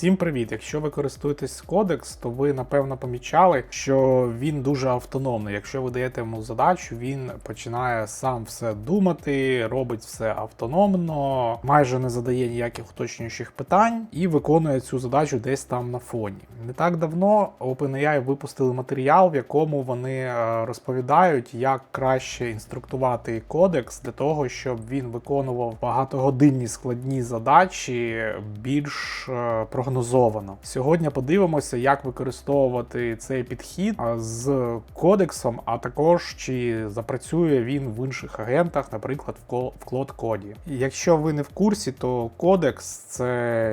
Всім привіт! Якщо ви користуєтесь Codex, то ви напевно помічали, що він дуже автономний. Якщо ви даєте йому задачу, він починає сам все думати, робить все автономно, майже не задає ніяких уточнюючих питань і виконує цю задачу десь там на фоні. Не так давно OpenAI випустили матеріал, в якому вони е, розповідають, як краще інструктувати Codex для того, щоб він виконував багатогодинні складні задачі більш е, прогнозовано. Сьогодні подивимося, як використовувати цей підхід з кодексом, а також чи запрацює він в інших агентах, наприклад, в Cloud коді. Якщо ви не в курсі, то Codex це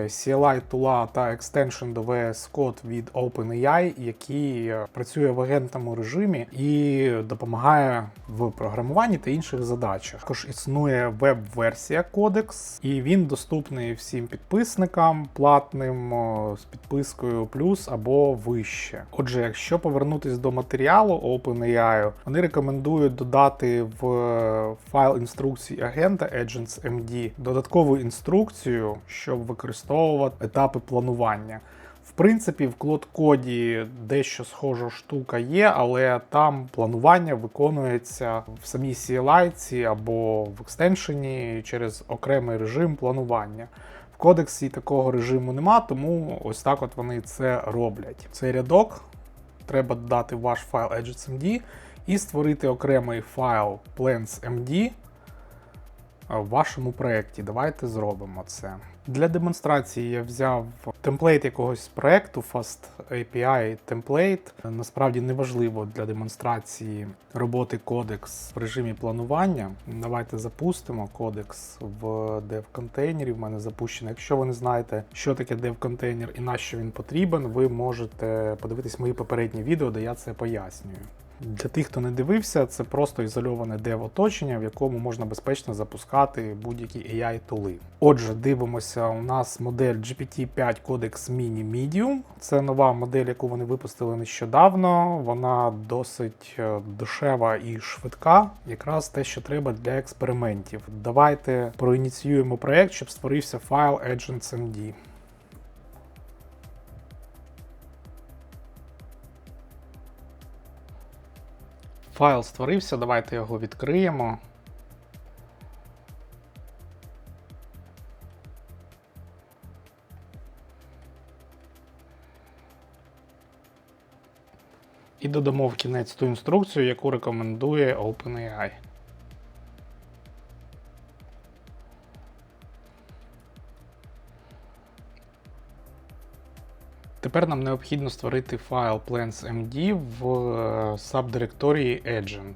CLI тула та екстеншн до VS Code від OpenAI, який е, працює в агентному режимі і допомагає в програмуванні та інших задачах. Також існує веб-версія Codex, і він доступний всім підписникам платним з підпискою плюс або вище. Отже, якщо повернутись до матеріалу OpenAI, вони рекомендують додати в е, файл інструкції агента Agents.md додаткову інструкцію, щоб використовувати етапи планування. В принципі, в клод-коді дещо схожа штука є, але там планування виконується в самій CLI або в екстеншені через окремий режим планування. В кодексі такого режиму нема, тому ось так от вони це роблять. Цей рядок треба додати в ваш файл edges.md і створити окремий файл plans.md в вашому проєкті. Давайте зробимо це. Для демонстрації я взяв темплейт якогось проєкту, Fast API темплейт. Насправді не важливо для демонстрації роботи кодекс в режимі планування. Давайте запустимо кодекс в dev контейнері. В мене запущено. Якщо ви не знаєте, що таке dev контейнер і на що він потрібен, ви можете подивитись мої попередні відео, де я це пояснюю. Для тих, хто не дивився, це просто ізольоване дев-оточення, в якому можна безпечно запускати будь-які AI-тули. Отже, дивимося, у нас модель GPT-5 Codex Mini Medium. Це нова модель, яку вони випустили нещодавно. Вона досить е, дешева і швидка, якраз те, що треба для експериментів. Давайте проініціюємо проект, щоб створився файл Agents.md. Файл створився, давайте його відкриємо. І додамо в кінець ту інструкцію, яку рекомендує OpenAI. Тепер нам необхідно створити файл plans.md в е, сабдиректорії Agent.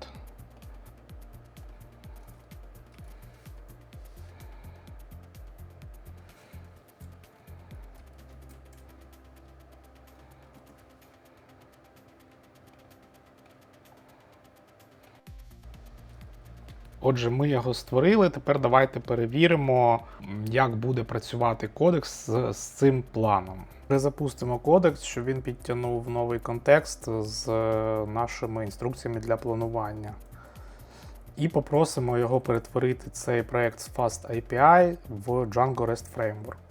Отже, ми його створили. Тепер давайте перевіримо, як буде працювати кодекс з, з цим планом. Перезапустимо кодекс, щоб він підтягнув новий контекст з е, нашими інструкціями для планування. І попросимо його перетворити цей проект з Fast API в Django REST Framework.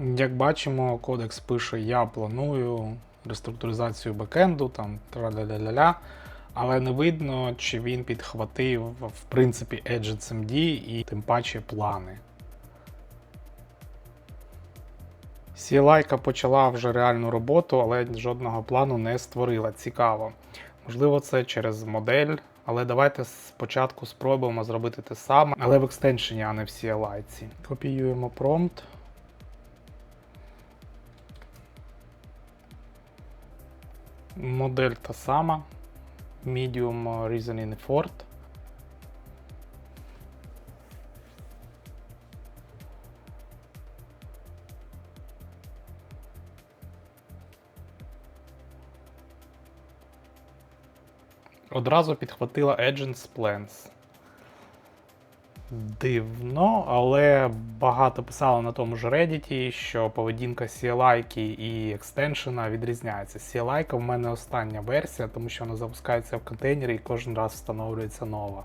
Як бачимо, кодекс пише: Я планую реструктуризацію бекенду, там тра-ля-ля-ля-ля, але не видно, чи він підхватив в принципі Edge.md і тим паче плани. CLI почала вже реальну роботу, але жодного плану не створила. Цікаво. Можливо, це через модель, але давайте спочатку спробуємо зробити те саме, але в екстеншені, а не в CLI. -ці. Копіюємо промпт. Модель та сама. Medium Reasoning Ford. Одразу підхватила Agents Plans. Дивно, але багато писало на тому ж Reddit, що поведінка CLI і екстеншена відрізняється. CLI в мене остання версія, тому що вона запускається в контейнері і кожен раз встановлюється нова.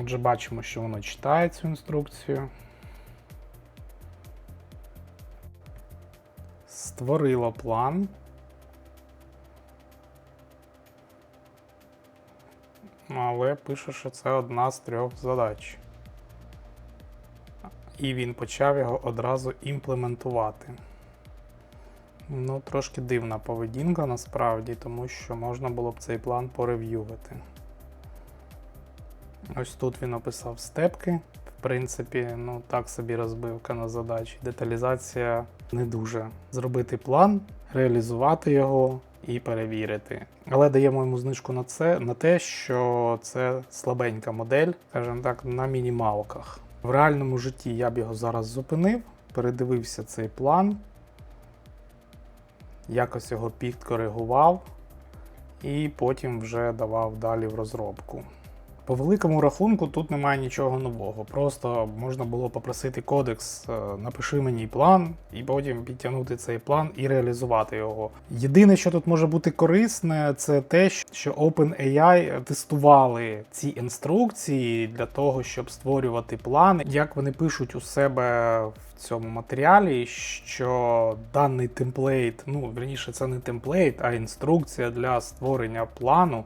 Отже, бачимо, що воно читає цю інструкцію. Створило план. Але пише, що це одна з трьох задач. І він почав його одразу імплементувати. Ну, трошки дивна поведінка насправді, тому що можна було б цей план порев'ювати. Ось тут він описав степки. В принципі, ну так собі розбивка на задачі. Деталізація не дуже. Зробити план, реалізувати його і перевірити. Але даємо йому знижку на це, на те, що це слабенька модель, скажімо так, на мінімалках. В реальному житті я б його зараз зупинив, передивився цей план, якось його підкоригував і потім вже давав далі в розробку. По великому рахунку тут немає нічого нового. Просто можна було попросити кодекс, е, напиши мені план, і потім підтягнути цей план і реалізувати його. Єдине, що тут може бути корисне, це те, що OpenAI тестували ці інструкції для того, щоб створювати план. Як вони пишуть у себе в цьому матеріалі, що даний темплейт, ну верніше, це не темплейт, а інструкція для створення плану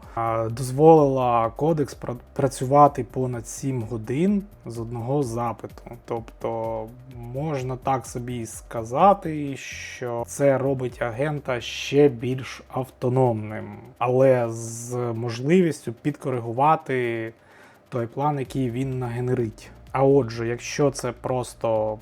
дозволила кодекс працювати понад 7 годин з одного запиту. Тобто можна так собі сказати, що це робить агента ще більш автономним, але з можливістю підкоригувати той план, який він нагенерить. А отже, якщо це просто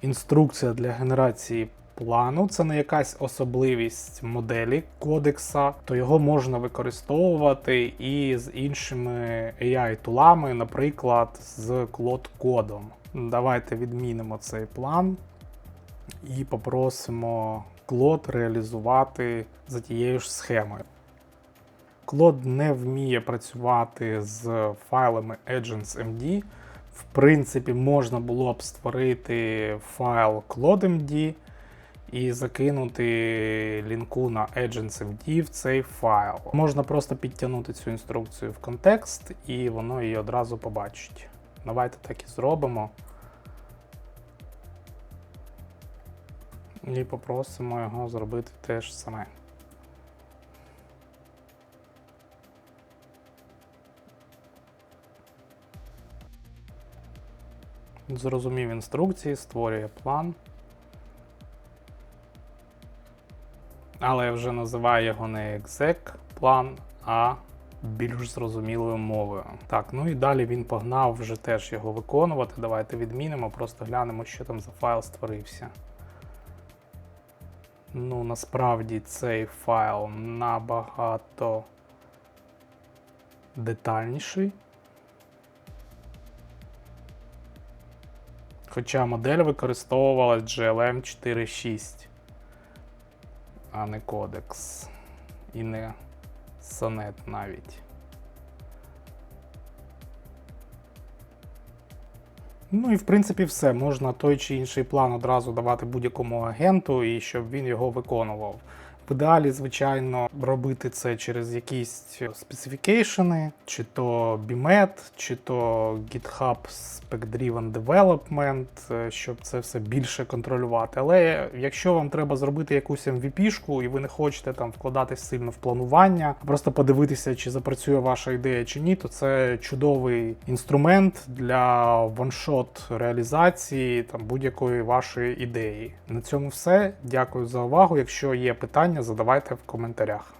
інструкція для генерації плану, це не якась особливість моделі кодекса, то його можна використовувати і з іншими AI-тулами, наприклад, з Claude-кодом. Давайте відмінимо цей план і попросимо Claude реалізувати за тією ж схемою. Claude не вміє працювати з файлами agents.md. В принципі, можна було б створити файл ClodeMD і закинути лінку на agents.md в цей файл. Можна просто підтягнути цю інструкцію в контекст, і воно її одразу побачить. Давайте так і зробимо. І попросимо його зробити те ж саме. Зрозумів інструкції, створює план. Але я вже називаю його не exec план, а більш зрозумілою мовою. Так, ну і далі він погнав вже теж його виконувати. Давайте відмінимо, просто глянемо, що там за файл створився. Ну, насправді цей файл набагато детальніший. Хоча модель використовувала GLM 4.6, а не кодекс. І не сонет навіть. Ну і в принципі все. Можна той чи інший план одразу давати будь-якому агенту, і щоб він його виконував. В ідеалі, звичайно, робити це через якісь специфікейшени, чи то BIMET, чи то GitHub Spec-Driven Development, е, щоб це все більше контролювати. Але якщо вам треба зробити якусь MVP-шку і ви не хочете там вкладатись сильно в планування, просто подивитися, чи запрацює ваша ідея чи ні, то це чудовий інструмент для ваншот реалізації там будь-якої вашої ідеї. На цьому все. Дякую за увагу. Якщо є питання, задавайте в коментарях.